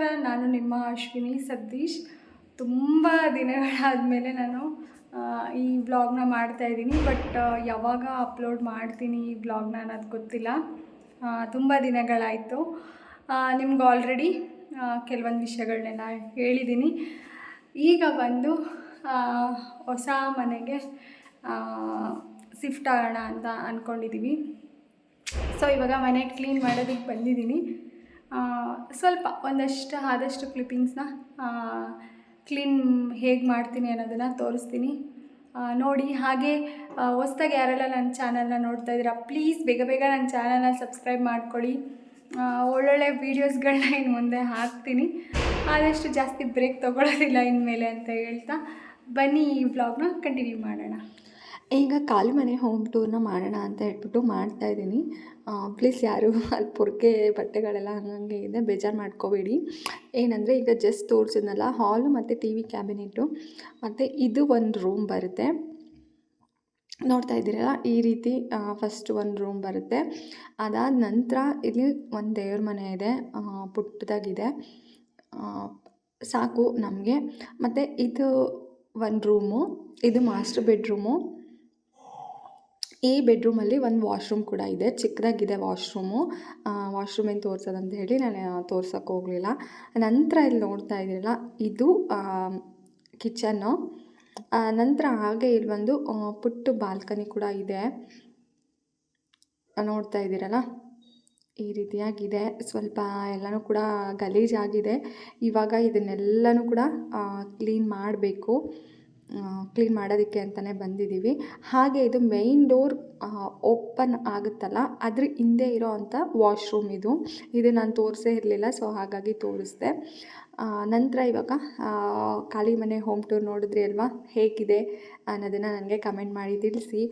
ನಮಸ್ಕಾರ, ನಾನು ನಿಮ್ಮ ಅಶ್ವಿನಿ ಸತೀಶ್. ತುಂಬ ದಿನಗಳಾದಮೇಲೆ ನಾನು ಈ ವ್ಲಾಗ್ನ ಮಾಡ್ತಾ ಇದ್ದೀನಿ. ಬಟ್ ಯಾವಾಗ ಅಪ್ಲೋಡ್ ಮಾಡ್ತೀನಿ ಈ ವ್ಲಾಗ್ನ ಅನ್ನೋದು ಗೊತ್ತಿಲ್ಲ. ತುಂಬ ದಿನಗಳಾಯಿತು. ನಿಮ್ಗೆ ಆಲ್ರೆಡಿ ಕೆಲವೊಂದು ವಿಷಯಗಳನ್ನೆಲ್ಲ ಹೇಳಿದ್ದೀನಿ. ಈಗ ಬಂದು ಹೊಸ ಮನೆಗೆ ಶಿಫ್ಟ್ ಆಗೋಣ ಅಂತ ಅಂದ್ಕೊಂಡಿದ್ದೀವಿ ಸೊ ಇವಾಗ ಮನೆ ಕ್ಲೀನ್ ಮಾಡೋದಕ್ಕೆ ಬಂದಿದ್ದೀನಿ. ಸ್ವಲ್ಪ ಒಂದಷ್ಟು ಆದಷ್ಟು ಕ್ಲಿಪ್ಪಿಂಗ್ಸ್ನ ಕ್ಲೀನ್ ಹೇಗೆ ಮಾಡ್ತೀನಿ ಅನ್ನೋದನ್ನು ತೋರಿಸ್ತೀನಿ. ನೋಡಿ, ಹಾಗೆ ಹೊಸ್ದಾಗಿ ಯಾರೆಲ್ಲ ನನ್ನ ಚಾನಲ್ನ ನೋಡ್ತಾ ಇದ್ದೀರಾ ಪ್ಲೀಸ್ ಬೇಗ ಬೇಗ ನನ್ನ ಚಾನಲ್ನ ಸಬ್ಸ್ಕ್ರೈಬ್ ಮಾಡ್ಕೊಳ್ಳಿ. ಒಳ್ಳೊಳ್ಳೆ ವೀಡಿಯೋಸ್ಗಳನ್ನ ಇನ್ನು ಮುಂದೆ ಹಾಕ್ತೀನಿ. ಆದಷ್ಟು ಜಾಸ್ತಿ ಬ್ರೇಕ್ ತೊಗೊಳೋದಿಲ್ಲ ಇನ್ಮೇಲೆ ಅಂತ ಹೇಳ್ತಾ, ಬನ್ನಿ ಈ ವ್ಲಾಗ್ನ ಕಂಟಿನ್ಯೂ ಮಾಡೋಣ. ಈಗ ಕಾಲು ಮನೆ ಹೋಮ್ ಟೂರ್ನ ಮಾಡೋಣ ಅಂತ ಹೇಳ್ಬಿಟ್ಟು ಮಾಡ್ತಾ ಇದ್ದೀನಿ. ಪ್ಲೀಸ್ ಯಾರು ಅಲ್ಲಿ ಪೊರ್ಕೆ ಬಟ್ಟೆಗಳೆಲ್ಲ ಹಂಗಂಗೆ ಇದೆ, ಬೇಜಾರು ಮಾಡ್ಕೋಬೇಡಿ. ಏನಂದರೆ ಈಗ ಜಸ್ಟ್ ತೋರಿಸಿದ್ನಲ್ಲ ಹಾಲು ಮತ್ತು ಟಿ ವಿ ಕ್ಯಾಬಿನೆಟ್ಟು ಮತ್ತು ಇದು ಒಂದು ರೂಮ್ ಬರುತ್ತೆ. ನೋಡ್ತಾ ಇದ್ದೀರಲ್ಲ, ಈ ರೀತಿ ಫಸ್ಟ್ ಒಂದು ರೂಮ್ ಬರುತ್ತೆ. ಅದಾದ ನಂತರ ಇಲ್ಲಿ ಒಂದು ದೇವ್ರ ಮನೆ ಇದೆ ಪುಟ್ಟದಾಗಿದೆ. ಸಾಕು ನಮಗೆ. ಮತ್ತು ಇದು ಒಂದು ರೂಮು ಇದು ಮಾಸ್ಟರ್ ಬೆಡ್ರೂಮು ಈ ಬೆಡ್ರೂಮಲ್ಲಿ ಒಂದು ವಾಶ್ರೂಮ್ ಕೂಡ ಇದೆ. ಚಿಕ್ಕದಾಗಿದೆ ವಾಶ್ರೂಮು. ವಾಶ್ರೂಮ್ ಏನು ತೋರಿಸೋದಂತ ಹೇಳಿ ನಾನು ತೋರ್ಸೋಕ್ಕೆ ಹೋಗಲಿಲ್ಲ. ನಂತರ ಇಲ್ಲಿ ನೋಡ್ತಾ ಇದ್ದೀರಲ್ಲ, ಇದು ಕಿಚನ್ನು. ನಂತರ ಹಾಗೆ ಇಲ್ಲಿ ಒಂದು ಪುಟ್ಟ ಬಾಲ್ಕನಿ ಕೂಡ ಇದೆ. ನೋಡ್ತಾ ಇದ್ದೀರಲ್ಲ, ಈ ರೀತಿಯಾಗಿದೆ. ಸ್ವಲ್ಪ ಎಲ್ಲನೂ ಕೂಡ ಗಲೀಜಾಗಿದೆ. ಇವಾಗ ಇದನ್ನೆಲ್ಲನೂ ಕೂಡ ಕ್ಲೀನ್ ಮಾಡಬೇಕು. ಕ್ಲೀನ್ ಮಾಡೋದಕ್ಕೆ ಅಂತಲೇ ಬಂದಿದ್ದೀವಿ. ಹಾಗೆ ಇದು ಮೇಯ್ನ್ ಡೋರ್ ಓಪನ್ ಆಗುತ್ತಲ್ಲ, ಅದ್ರ ಹಿಂದೆ ಇರೋ ಅಂಥ ವಾಶ್ರೂಮ್ ಇದು. ಇದು ನಾನು ತೋರಿಸೇ ಇರಲಿಲ್ಲ ಸೊ ಹಾಗಾಗಿ ತೋರಿಸ್ದೆ. ನಂತರ ಇವಾಗ ಖಾಲಿ ಮನೆ ಹೋಮ್ ಟೂರ್ ನೋಡಿದ್ರಿ ಅಲ್ವಾ? ಹೇಗಿದೆ ಅನ್ನೋದನ್ನು ನನಗೆ ಕಮೆಂಟ್ ಮಾಡಿ ತಿಳಿಸಿ.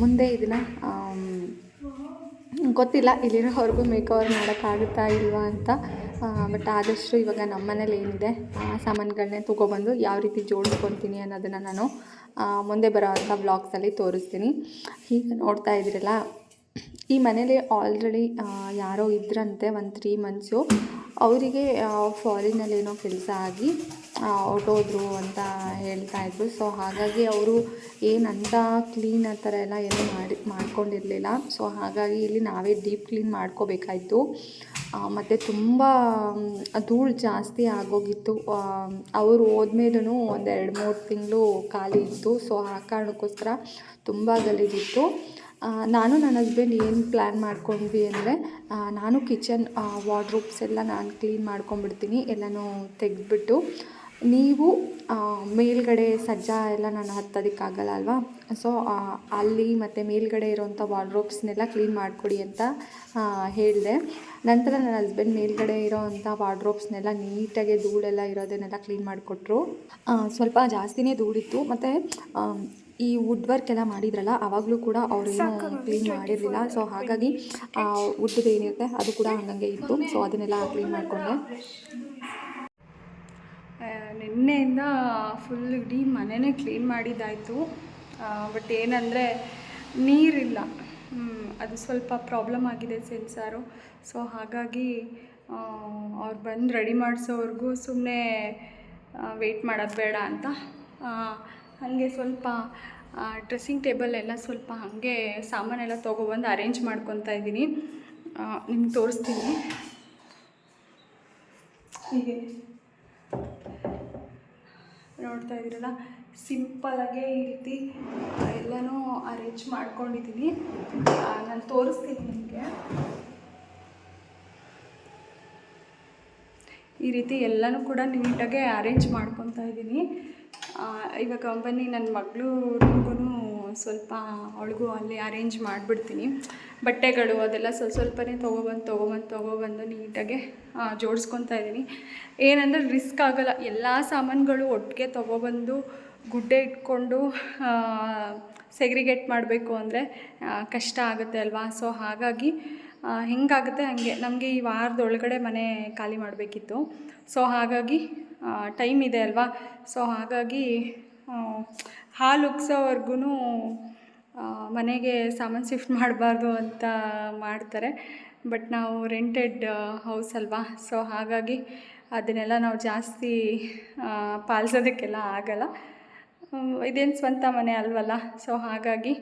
ಮುಂದೆ ಇದನ್ನು ಗೊತ್ತಿಲ್ಲ, ಇಲ್ಲಿರೋವರೆಗೂ ಮೇಕ್ ಓವರ್ ಮಾಡೋಕ್ಕಾಗುತ್ತಾ ಇಲ್ವಾ ಅಂತ. ಬಟ್ ಆದಷ್ಟು ಇವಾಗ ನಮ್ಮ ಮನೇಲಿ ಏನಿದೆ, ಆ ಸಾಮಾನುಗಳನ್ನೇ ತೊಗೊಬಂದು ಯಾವ ರೀತಿ ಜೋಡಿಸ್ಕೊತೀನಿ ಅನ್ನೋದನ್ನು ನಾನು ಮುಂದೆ ಬರೋವಂಥ ಬ್ಲಾಗ್ಸಲ್ಲಿ ತೋರಿಸ್ತೀನಿ. ಈಗ ನೋಡ್ತಾ ಇದ್ದೀರಲ್ಲ, ಈ ಮನೇಲಿ ಆಲ್ರೆಡಿ ಯಾರೋ ಇದ್ರಂತೆ ಒಂದು ತ್ರೀ ಮಂತ್ಸು ಅವರಿಗೆ ಫಾರಿನಲ್ಲಿ ಏನೋ ಕೆಲಸ ಆಗಿ ಹೊರ್ಟೋದ್ರು ಅಂತ ಹೇಳ್ತಾ ಇದ್ರು. ಸೊ ಹಾಗಾಗಿ ಅವರು ಏನಂತ ಕ್ಲೀನ್ ಆ ಥರ ಎಲ್ಲ ಏನೂ ಮಾಡಿ, ಮಾಡ್ಕೊಂಡಿರಲಿಲ್ಲ. ಸೊ ಹಾಗಾಗಿ ಇಲ್ಲಿ ನಾವೇ ಡೀಪ್ ಕ್ಲೀನ್ ಮಾಡ್ಕೋಬೇಕಾಯಿತು. ಮತ್ತು ತುಂಬ ಧೂಳು ಜಾಸ್ತಿ ಆಗೋಗಿತ್ತು. ಅವರು ಹೋದ್ಮೇಲೂ ಒಂದು ಎರಡು, ಮೂರು ತಿಂಗಳು ಖಾಲಿ ಇತ್ತು. ಸೊ ಆ ಕಾರಣಕ್ಕೋಸ್ಕರ ತುಂಬ ಗಲೀಜಿತ್ತು. ನಾನು ನನ್ನ ಹಸ್ಬೆಂಡ್ ಏನು ಪ್ಲ್ಯಾನ್ ಮಾಡ್ಕೊಂಡ್ವಿ ಅಂದರೆ ನಾನು ಕಿಚನ್ ವಾರ್ಡ್ರೋಬ್ಸ್ ಎಲ್ಲ ನಾನು ಕ್ಲೀನ್ ಮಾಡ್ಕೊಂಬಿಡ್ತೀನಿ ಎಲ್ಲನೂ ತೆಗೆದ್ಬಿಟ್ಟು ನೀವು ಮೇಲ್ಗಡೆ ಸಜ್ಜ ಎಲ್ಲ ನಾನು ಹತ್ತೋದಕ್ಕಾಗಲ್ಲ ಅಲ್ವಾ? ಸೊ ಅಲ್ಲಿ ಮತ್ತು ಮೇಲ್ಗಡೆ ಇರೋವಂಥ ವಾರ್ಡ್ರೋಬ್ಸ್ನೆಲ್ಲ ಕ್ಲೀನ್ ಮಾಡಿಕೊಡಿ ಅಂತ ಹೇಳಿದೆ. ನಂತರ ನನ್ನ ಹಸ್ಬೆಂಡ್ ಮೇಲ್ಗಡೆ ಇರೋವಂಥ ವಾರ್ಡ್ರೋಬ್ಸ್ನೆಲ್ಲ ನೀಟಾಗಿ ಧೂಳೆಲ್ಲ ಇರೋದನ್ನೆಲ್ಲ ಕ್ಲೀನ್ ಮಾಡಿಕೊಟ್ರು. ಸ್ವಲ್ಪ ಜಾಸ್ತಿನೇ ಧೂಳಿತ್ತು. ಮತ್ತು ಈ ವುಡ್ ವರ್ಕ್ ಎಲ್ಲ ಮಾಡಿದ್ರಲ್ಲ ಆವಾಗಲೂ ಕೂಡ ಅವ್ರೇನು ಕ್ಲೀನ್ ಮಾಡಿರಲಿಲ್ಲ. ಸೊ ಹಾಗಾಗಿ ವುಡ್ದು ಏನಿರುತ್ತೆ ಅದು ಕೂಡ ಹಂಗಂಗೆ ಇತ್ತು. ಸೊ ಅದನ್ನೆಲ್ಲ ಕ್ಲೀನ್ ಮಾಡಿಕೊಂಡೆ. ನಿನ್ನೆಯಿಂದ ಫುಲ್ ಇಡೀ ಮನೆನೇ ಕ್ಲೀನ್ ಮಾಡಿದ್ದಾಯಿತು. ಬಟ್ ಏನಂದರೆ ನೀರಿಲ್ಲ. ಅದು ಸ್ವಲ್ಪ ಪ್ರಾಬ್ಲಮ್ ಆಗಿದೆ ಸೆನ್ಸಾರು ಸೊ ಹಾಗಾಗಿ ಅವ್ರು ಬಂದು ರೆಡಿ ಮಾಡಿಸೋವರೆಗೂ ಸುಮ್ಮನೆ ವೆಯ್ಟ್ ಮಾಡೋದು ಬೇಡ ಅಂತ. ಹಾಗೆ ಸ್ವಲ್ಪ ಡ್ರೆಸ್ಸಿಂಗ್ ಟೇಬಲ್ ಎಲ್ಲ ಸ್ವಲ್ಪ ಹಾಗೆ ಸಾಮಾನೆಲ್ಲ ತೊಗೊಬಂದು ಅರೇಂಜ್ ಮಾಡ್ಕೊತಾ ಇದ್ದೀನಿ. ನಿಮ್ಗೆ ತೋರಿಸ್ತೀನಿ. ಹೀಗೆ. ನೋಡ್ತಾ ಇದ್ದೀರಲ್ಲ ಸಿಂಪಲಾಗೆ ಈ ರೀತಿ ಎಲ್ಲನೂ ಅರೇಂಜ್ ಮಾಡ್ಕೊಂಡಿದ್ದೀನಿ. ನಾನು ತೋರಿಸ್ತೀನಿ ನಿಮಗೆ. ಈ ರೀತಿ ಎಲ್ಲನೂ ಕೂಡ ನೀಟಾಗೆ ಅರೇಂಜ್ ಮಾಡ್ಕೊತಾ ಇದ್ದೀನಿ. ಇವಾಗ ಬನ್ನಿ ನನ್ನ ಮಗಳು ಸ್ವಲ್ಪ ಅವಳಿಗೂ ಅಲ್ಲಿ ಅರೇಂಜ್ ಮಾಡಿಬಿಡ್ತೀನಿ. ಬಟ್ಟೆಗಳು ಅದೆಲ್ಲ ಸ್ವಲ್ಪ ಸ್ವಲ್ಪನೇ ತೊಗೊಬಂದು ತೊಗೊಬಂದು ತೊಗೊಬಂದು ನೀಟಾಗೆ ಜೋಡಿಸ್ಕೊತಾ ಇದ್ದೀನಿ. ಏನಂದರೆ ರಿಸ್ಕ್ ಆಗೋಲ್ಲ. ಎಲ್ಲ ಸಾಮಾನುಗಳು ಒಟ್ಟಿಗೆ ತೊಗೊಬಂದು ಗುಡ್ಡೆ ಇಟ್ಕೊಂಡು ಸೆಗ್ರಿಗೇಟ್ ಮಾಡಬೇಕು ಅಂದರೆ ಕಷ್ಟ ಆಗುತ್ತೆ ಅಲ್ವಾ? ಸೊ ಹಾಗಾಗಿ ಹೆಂಗಾಗುತ್ತೆ ಹಂಗೆ. ನಮಗೆ ಈ ವಾರದೊಳಗಡೆ ಮನೆ ಖಾಲಿ ಮಾಡಬೇಕಿತ್ತು. ಸೊ ಹಾಗಾಗಿ ಟೈಮ್ ಇದೆ ಅಲ್ವಾ? ಸೊ ಹಾಗಾಗಿ ಹಾಲು ಉಗ್ಸೋವರೆಗೂ ಮನೆಗೆ ಸಾಮಾನು ಶಿಫ್ಟ್ ಮಾಡಬಾರ್ದು ಅಂತ ಮಾಡ್ತಾರೆ. ಬಟ್ ನಾವು ರೆಂಟೆಡ್ ಹೌಸ್ ಅಲ್ವಾ? ಸೊ ಹಾಗಾಗಿ ಅದನ್ನೆಲ್ಲ ನಾವು ಜಾಸ್ತಿ ಪಾಲಿಸೋದಕ್ಕೆಲ್ಲ ಆಗಲ್ಲ. ಇದೇನು ಸ್ವಂತ ಮನೆ ಅಲ್ವಲ್ಲ? ಸೊ ಹಾಗಾಗಿ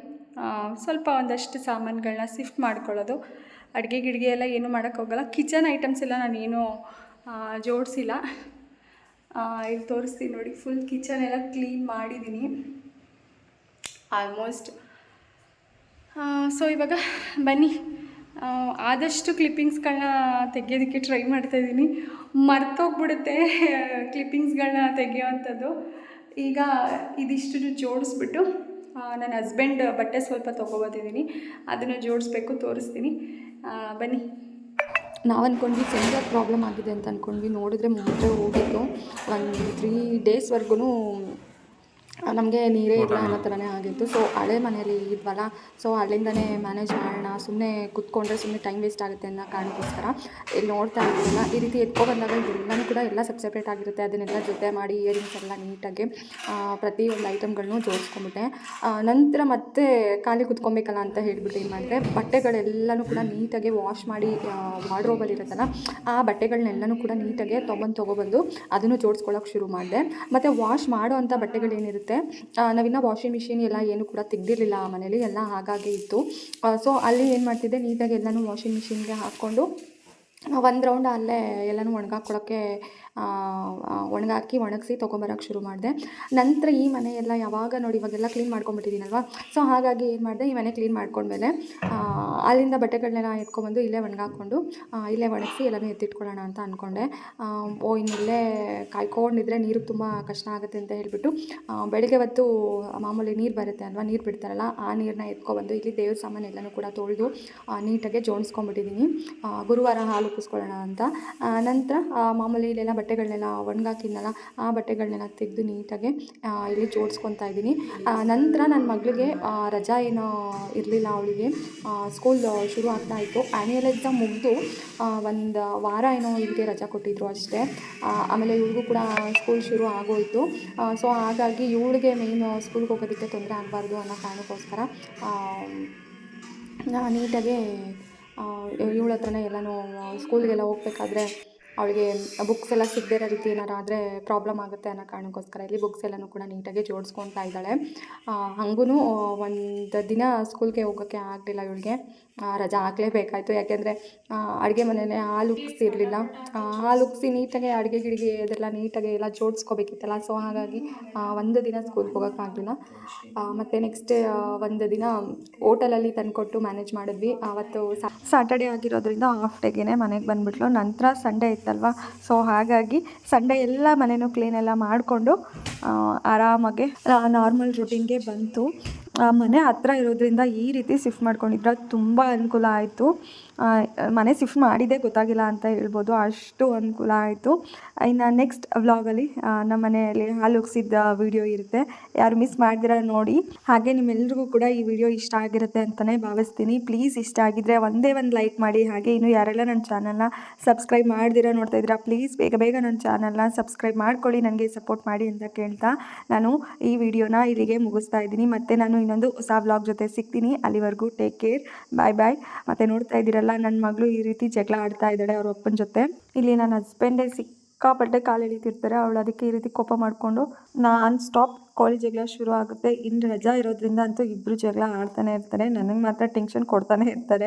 ಸ್ವಲ್ಪ ಒಂದಷ್ಟು ಸಾಮಾನುಗಳನ್ನ ಶಿಫ್ಟ್ ಮಾಡ್ಕೊಳ್ಳೋದು. ಅಡುಗೆ ಗಿಡಿಗೆ ಎಲ್ಲ ಏನೂ ಮಾಡೋಕ್ಕೋಗಲ್ಲ ಕಿಚನ್ ಐಟಮ್ಸ್ ಎಲ್ಲ ನಾನೇನು ಜೋಡಿಸಿಲ್ಲ. ಇಲ್ಲಿ ತೋರಿಸ್ತೀನಿ ನೋಡಿ. ಫುಲ್ ಕಿಚನ್ ಎಲ್ಲ ಕ್ಲೀನ್ ಮಾಡಿದ್ದೀನಿ ಆಲ್ಮೋಸ್ಟ್ ಸೊ ಇವಾಗ ಬನ್ನಿ. ಆದಷ್ಟು ಕ್ಲಿಪ್ಪಿಂಗ್ಸ್ಗಳನ್ನ ತೆಗೆಯೋದಕ್ಕೆ ಟ್ರೈ ಮಾಡ್ತಾಯಿದ್ದೀನಿ ಮರ್ತೋಗ್ಬಿಡುತ್ತೆ ಕ್ಲಿಪ್ಪಿಂಗ್ಸ್ಗಳನ್ನ ತೆಗೆಯೋವಂಥದ್ದು. ಈಗ ಇದಿಷ್ಟು ಜೋಡಿಸ್ಬಿಟ್ಟು ನನ್ನ ಹಸ್ಬೆಂಡ್ ಬಟ್ಟೆ ಸ್ವಲ್ಪ ತೊಗೊಬೋದಿದ್ದೀನಿ ಅದನ್ನು ಜೋಡಿಸ್ಬೇಕು ತೋರಿಸ್ತೀನಿ. ಬನ್ನಿ. ನಾವು ಅಂದ್ಕೊಂಡ್ವಿ ಸೆನ್ಸರ್ ಪ್ರಾಬ್ಲಮ್ ಆಗಿದೆ ಅಂತ ಅಂದ್ಕೊಂಡ್ವಿ ನೋಡಿದ್ರೆ ಮುಂಚೆ ಹೋಗಿತ್ತು. ಒಂದು ತ್ರೀ ಡೇಸ್ವರೆಗೂ ನಮಗೆ ನೀರೇ ಇಲ್ಲ ಅನ್ನೋ ಥರನೇ ಆಗಿತ್ತು. ಸೊ ಹಳೆ ಮನೇಲಿ ಇದ್ವಲ್ಲ ಸೊ ಅಲ್ಲಿಂದನೇ ಮ್ಯಾನೇಜ್ ಮಾಡೋಣ ಸುಮ್ಮನೆ ಕುತ್ಕೊಂಡ್ರೆ ಸುಮ್ಮನೆ ಟೈಮ್ ವೇಸ್ಟ್ ಆಗುತ್ತೆ ಅನ್ನೋ ಕಾರಣಕ್ಕೋಸ್ಕರ ಇಲ್ಲಿ ನೋಡ್ತಾ ಇರಲಿಲ್ಲ ಈ ರೀತಿ ಎತ್ಕೊಬಂದಾಗ ಎಲ್ಲನೂ ಕೂಡ ಎಲ್ಲ ಸಪ್ ಸಪ್ರೇಟ್ ಆಗಿರುತ್ತೆ. ಅದನ್ನೆಲ್ಲ ಜೊತೆ ಮಾಡಿ ಇಯರಿಂಗ್ಸ್ ಎಲ್ಲ ನೀಟಾಗಿ ಪ್ರತಿ ಪ್ರತಿಯೊಂದು ಐಟಮ್ಗಳನ್ನೂ ಜೋಡಿಸ್ಕೊಂಬಿಟ್ಟೆ ನಂತರ ಮತ್ತೆ ಖಾಲಿ ಕುತ್ಕೊಬೇಕಲ್ಲ ಅಂತ ಹೇಳಿಬಿಟ್ಟು ಏನು ಮಾಡಿದೆ ಬಟ್ಟೆಗಳೆಲ್ಲನೂ ಕೂಡ ನೀಟಾಗಿ ವಾಶ್ ಮಾಡಿ ವಾರ್ಡ್ರೋಬಲ್ಲಿ ಇರುತ್ತಲ್ಲ ಆ ಬಟ್ಟೆಗಳನ್ನೆಲ್ಲನೂ ಕೂಡ ನೀಟಾಗಿ ತೊಗೊಂಡು ತೊಗೊಬಂದು ಅದನ್ನು ಜೋಡಿಸ್ಕೊಳ್ಳೋಕೆ ಶುರು ಮಾಡಿದೆ. ಮತ್ತು ವಾಶ್ ಮಾಡೋ ಅಂಥ ಬಟ್ಟೆಗಳೇನಿರುತ್ತೆ ಆ, ನಾವಿನ್ನೂ ವಾಷಿಂಗ್ ಮಿಷಿನ್ ಎಲ್ಲ ಏನು ಕೂಡ ತೆಗ್ದಿರಲಿಲ್ಲ ಆ ಮನೇಲಿ ಎಲ್ಲ ಹಾಗಾಗಿ ಇತ್ತು. ಸೊ ಅಲ್ಲಿ ಏನು ಮಾಡ್ತಿದ್ದೆ ನೀಟಾಗಿ ಎಲ್ಲನೂ ವಾಷಿಂಗ್ ಮಿಷಿನ್ಗೆ ಹಾಕ್ಕೊಂಡು ಒಂದು ರೌಂಡ್ ಅಲ್ಲೇ ಎಲ್ಲನೂ ಒಣಗಾಕ್ಕೊಳಕ್ಕೆ ಒಣಗಾಕಿ ಒಣಗಿಸಿ ತೊಗೊಂಬರೋಕೆ ಶುರು ಮಾಡಿದೆ. ನಂತರ ಈ ಮನೆ ಎಲ್ಲ ಯಾವಾಗ ನೋಡಿ ಇವಾಗೆಲ್ಲ ಕ್ಲೀನ್ ಮಾಡ್ಕೊಂಬಿಟ್ಟಿದ್ದೀನಲ್ವ ಸೊ ಹಾಗಾಗಿ ಏನು ಮಾಡಿದೆ ಈ ಮನೆ ಕ್ಲೀನ್ ಮಾಡ್ಕೊಂಡ್ಮೇಲೆ ಅಲ್ಲಿಂದ ಬಟ್ಟೆಗಳನ್ನೆಲ್ಲ ಎತ್ಕೊಂಡ್ಬಂದು ಇಲ್ಲೇ ಒಣಗಾಕ್ಕೊಂಡು ಇಲ್ಲೇ ಒಣಗಿಸಿ ಎಲ್ಲನೂ ಎತ್ತಿಟ್ಕೊಳ್ಳೋಣ ಅಂತ ಅಂದ್ಕೊಂಡೆ ಓ ಇನ್ನಿಲ್ಲೇ ಕಾಯ್ಕೊಂಡಿದ್ರೆ ನೀರು ತುಂಬ ಕಷ್ಟ ಆಗುತ್ತೆ ಅಂತ ಹೇಳಿಬಿಟ್ಟು ಬೆಳಗ್ಗೆ ಹೊತ್ತು ಮಾಮೂಲಿ ನೀರು ಬರುತ್ತೆ ಅಲ್ವಾ ನೀರು ಬಿಡ್ತಾರಲ್ಲ ಆ ನೀರನ್ನ ಎತ್ಕೊಬಂದು ಇಲ್ಲಿ ದೇವ್ರ ಸಾಮಾನು ಎಲ್ಲನೂ ಕೂಡ ತೊಳೆದು ನೀಟಾಗಿ ಜೋಡಿಸ್ಕೊಂಡ್ಬಿಟ್ಟಿದ್ದೀನಿ ಆ, ಗುರುವಾರ ಹಾಲು ಉಕ್ಕಿಸ್ಕೊಳ್ಳೋಣ ಅಂತ. ನಂತರ ಮಾಮೂಲಿ ಇಲ್ಲೆಲ್ಲ ಬಟ್ಟೆಗಳನ್ನೆಲ್ಲ ಒಣಗಾಕಿದ್ನಲ್ಲ, ಆ ಬಟ್ಟೆಗಳನ್ನೆಲ್ಲ ತೆಗೆದು ನೀಟಾಗಿ ಇಲ್ಲಿ ಜೋಡಿಸ್ಕೊತಾ ಇದ್ದೀನಿ. ನಂತರ ನನ್ನ ಮಗಳಿಗೆ ರಜಾ ಏನೋ ಇರಲಿಲ್ಲ ಅವಳಿಗೆ. ಸ್ಕೂಲ್ ಶುರು ಆಗ್ತಾ ಇತ್ತು. ಆ್ಯನ್ಯಲ್ ಎಕ್ಸಾಮ್ ಮುಗಿದು ಒಂದು ವಾರ ಏನೋ ಇಲ್ಲಿಗೆ ರಜಾ ಕೊಟ್ಟಿದ್ರು ಅಷ್ಟೇ. ಆಮೇಲೆ ಇವ್ರಿಗೂ ಕೂಡ ಸ್ಕೂಲ್ ಶುರು ಆಗೋಯಿತು. ಸೊ ಹಾಗಾಗಿ ಇವಳಿಗೆ ಮೇನ್ ಸ್ಕೂಲ್ಗೆ ಹೋಗೋದಕ್ಕೆ ತೊಂದರೆ ಆಗಬಾರ್ದು ಅನ್ನೋ ಕಾರಣಕ್ಕೋಸ್ಕರ ನೀಟಾಗಿ ಇವಳ ಹತ್ರನೇ ಎಲ್ಲನೂ ಸ್ಕೂಲ್ಗೆಲ್ಲ ಹೋಗ್ಬೇಕಾದ್ರೆ ಅವಳಿಗೆ ಬುಕ್ಸ್ ಎಲ್ಲ ಸಿಗದೇ ಇರೋ ರೀತಿ ಏನಾರು ಆದರೆ ಪ್ರಾಬ್ಲಮ್ ಆಗುತ್ತೆ ಅನ್ನೋ ಕಾರಣಕ್ಕೋಸ್ಕರ ಇಲ್ಲಿ ಬುಕ್ಸ್ ಎಲ್ಲನೂ ಕೂಡ ನೀಟಾಗಿ ಜೋಡಿಸ್ಕೊತಾ ಇದ್ದಾಳೆ. ಹಂಗೂ ಒಂದು ದಿನ ಸ್ಕೂಲ್ಗೆ ಹೋಗೋಕ್ಕೆ ಆಗಲಿಲ್ಲ ಇವಳಿಗೆ. ರಜಾ ಹಾಕಲೇಬೇಕಾಯಿತು ಯಾಕೆಂದರೆ ಅಡುಗೆ ಮನೆಯೇ ಹಾಲು ಉಕ್ಸಿರಲಿಲ್ಲ ಹಾಲು ಉಕ್ಸಿ ನೀಟಾಗಿ ಅಡುಗೆ ಗಿಡಿಗೆ ಅದೆಲ್ಲ ನೀಟಾಗಿ ಎಲ್ಲ ಜೋಡಿಸ್ಕೋಬೇಕಿತ್ತಲ್ಲ. ಸೊ ಹಾಗಾಗಿ ಒಂದು ದಿನ ಸ್ಕೂಲ್ಗೆ ಹೋಗೋಕ್ಕಾಗಲಿಲ್ಲ ಮತ್ತು ನೆಕ್ಸ್ಟ್ ಒಂದು ದಿನ ಹೋಟೆಲಲ್ಲಿ ತಂದುಕೊಟ್ಟು ಮ್ಯಾನೇಜ್ ಮಾಡಿದ್ವಿ. ಆವತ್ತು ಸ್ಯಾಟರ್ಡೇ ಆಗಿರೋದ್ರಿಂದ ಹಾಫ್ ಡೇಗೆ ಮನೆಗೆ ಬಂದುಬಿಟ್ಲು. ನಂತರ ಸಂಡೇ ಇತ್ತಲ್ವ ಸೊ ಹಾಗಾಗಿ ಸಂಡೇ ಎಲ್ಲ ಮನೆಯೂ ಕ್ಲೀನ್ ಎಲ್ಲ ಮಾಡಿಕೊಂಡು ಆರಾಮಾಗಿ ನಾರ್ಮಲ್ ರುಟೀನ್ಗೆ ಬಂತು. ಮನೆ ಹತ್ರ ಇರೋದ್ರಿಂದ ಈ ರೀತಿ ಶಿಫ್ಟ್ ಮಾಡ್ಕೊಂಡಿದ್ರೆ ತುಂಬ ಅನುಕೂಲ ಆಯಿತು. ಮನೆ ಶಿಫ್ಟ್ ಮಾಡಿದ್ದೇ ಗೊತ್ತಾಗಿಲ್ಲ ಅಂತ ಹೇಳ್ಬೋದು. ಅಷ್ಟು ಅನುಕೂಲ ಆಯಿತು. ಇನ್ನು ನೆಕ್ಸ್ಟ್ ವ್ಲಾಗಲ್ಲಿ ನಮ್ಮ ಮನೆಯಲ್ಲಿ ಹಾಲು ಉಗ್ಸಿದ್ದ ವಿಡಿಯೋ ಇರುತ್ತೆ. ಯಾರು ಮಿಸ್ ಮಾಡಿದಿರ ನೋಡಿ. ಹಾಗೆ ನಿಮ್ಮೆಲ್ಲರಿಗೂ ಕೂಡ ಈ ವಿಡಿಯೋ ಇಷ್ಟ ಆಗಿರುತ್ತೆ ಅಂತಲೇ ಭಾವಿಸ್ತೀನಿ. ಪ್ಲೀಸ್ ಇಷ್ಟ ಆಗಿದ್ದರೆ ಒಂದೇ ಒಂದು ಲೈಕ್ ಮಾಡಿ. ಹಾಗೆ ಇನ್ನು ಯಾರೆಲ್ಲ ನನ್ನ ಚಾನಲ್ನ ಸಬ್ಸ್ಕ್ರೈಬ್ ಮಾಡ್ದಿರ ನೋಡ್ತಾ ಇದ್ದೀರಾ ಪ್ಲೀಸ್ ಬೇಗ ಬೇಗ ನನ್ನ ಚಾನಲ್ನ ಸಬ್ಸ್ಕ್ರೈಬ್ ಮಾಡ್ಕೊಳ್ಳಿ. ನನಗೆ ಸಪೋರ್ಟ್ ಮಾಡಿ ಅಂತ ಕೇಳ್ತಾ ನಾನು ಈ ವಿಡಿಯೋನ ಇಲ್ಲಿಗೆ ಮುಗಿಸ್ತಾ ಇದ್ದೀನಿ. ಮತ್ತು ನಾನು ಇನ್ನೊಂದು ಹೊಸ ವ್ಲಾಗ್ ಜೊತೆ ಸಿಗ್ತೀನಿ. ಅಲ್ಲಿವರೆಗೂ ಟೇಕ್ ಕೇರ್ ಬಾಯ್ ಬಾಯ್ ಮತ್ತು ನೋಡ್ತಾ ಇದ್ದೀರಲ್ಲ ನನ್ನ ಮಗಳು ಈ ರೀತಿ ಜಗಳ ಆಡ್ತಾ ಇದ್ದಾಳೆ ಅವ್ರ ಅಪ್ಪನ ಜೊತೆ. ಇಲ್ಲಿ ನನ್ನ ಹಸ್ಬೆಂಡೇ ಸಿಕ್ಕಾಪಟ್ಟೆ ಕಾಲು ಎಳಿತಿರ್ತಾರೆ. ಅವಳು ಅದಕ್ಕೆ ಈ ರೀತಿ ಕೋಪ ಮಾಡಿಕೊಂಡು ನಾನ್ ಸ್ಟಾಪ್ ಕೋಳಿ ಜಗಳ ಶುರು ಆಗುತ್ತೆ. ಇನ್ನು ರಜಾ ಇರೋದ್ರಿಂದ ಅಂತೂ ಇಬ್ಬರು ಜಗಳ ಆಡ್ತಾನೆ ಇರ್ತಾರೆ. ನನಗೆ ಮಾತ್ರ ಟೆನ್ಷನ್ ಕೊಡ್ತಾನೆ ಇರ್ತಾರೆ.